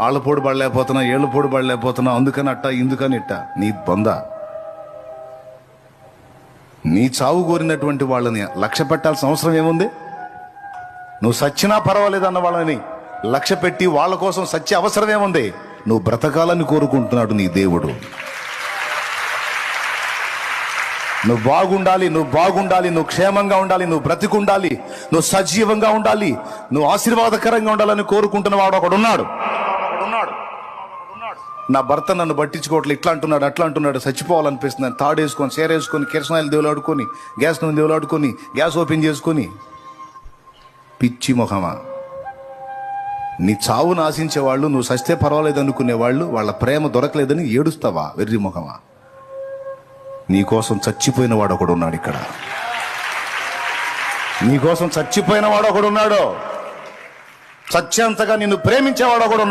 ఆళ్ళ పొడి పడలేకపోతున్నా ఏళ్ళు పొడి పడలేకపోతున్నా అందుకని అట్ట ఇందుకని ఇట్ట. నీ బొంద. నీ చావు కోరినటువంటి వాళ్ళని లక్ష్య పెట్టాల్సిన అవసరం ఏముంది? నువ్వు సచ్చినా పర్వాలేదు అన్న వాళ్ళని లక్ష్య పెట్టి వాళ్ళ కోసం సత్య అవసరం ఏముంది? నువ్వు బ్రతకాలని కోరుకుంటున్నాడు నీ దేవుడు. నువ్వు బాగుండాలి నువ్వు బాగుండాలి నువ్వు క్షేమంగా ఉండాలి నువ్వు బ్రతికుండాలి నువ్వు సజీవంగా ఉండాలి నువ్వు ఆశీర్వాదకరంగా ఉండాలని కోరుకుంటున్న వాడు ఒకడున్నాడు. నా భర్త నన్ను పట్టించుకోవట్లే ఇట్లా అంటున్నాడు అట్లా అంటున్నాడు చచ్చిపోవాలనిపిస్తుంది. తాడు వేసుకొని చీర వేసుకొని కిరసనాయిలు దేవులాడుకొని గ్యాస్ నూనె దేవులాడుకొని గ్యాస్ ఓపెన్ చేసుకొని. పిచ్చి మొహమా. నీ చావును ఆశించే వాళ్ళు నువ్వు సస్తే పర్వాలేదు అనుకునే వాళ్ళు వాళ్ళ ప్రేమ దొరకలేదని ఏడుస్తావా వెర్రి ముఖమా నీకోసం చచ్చిపోయిన వాడు ఒకడు ఉన్నాడు ఇక్కడ. నీకోసం చచ్చిపోయిన వాడు ఒకడు ఉన్నాడు. సత్యంతగా నిన్ను ప్రేమించేవాడు ఒకడు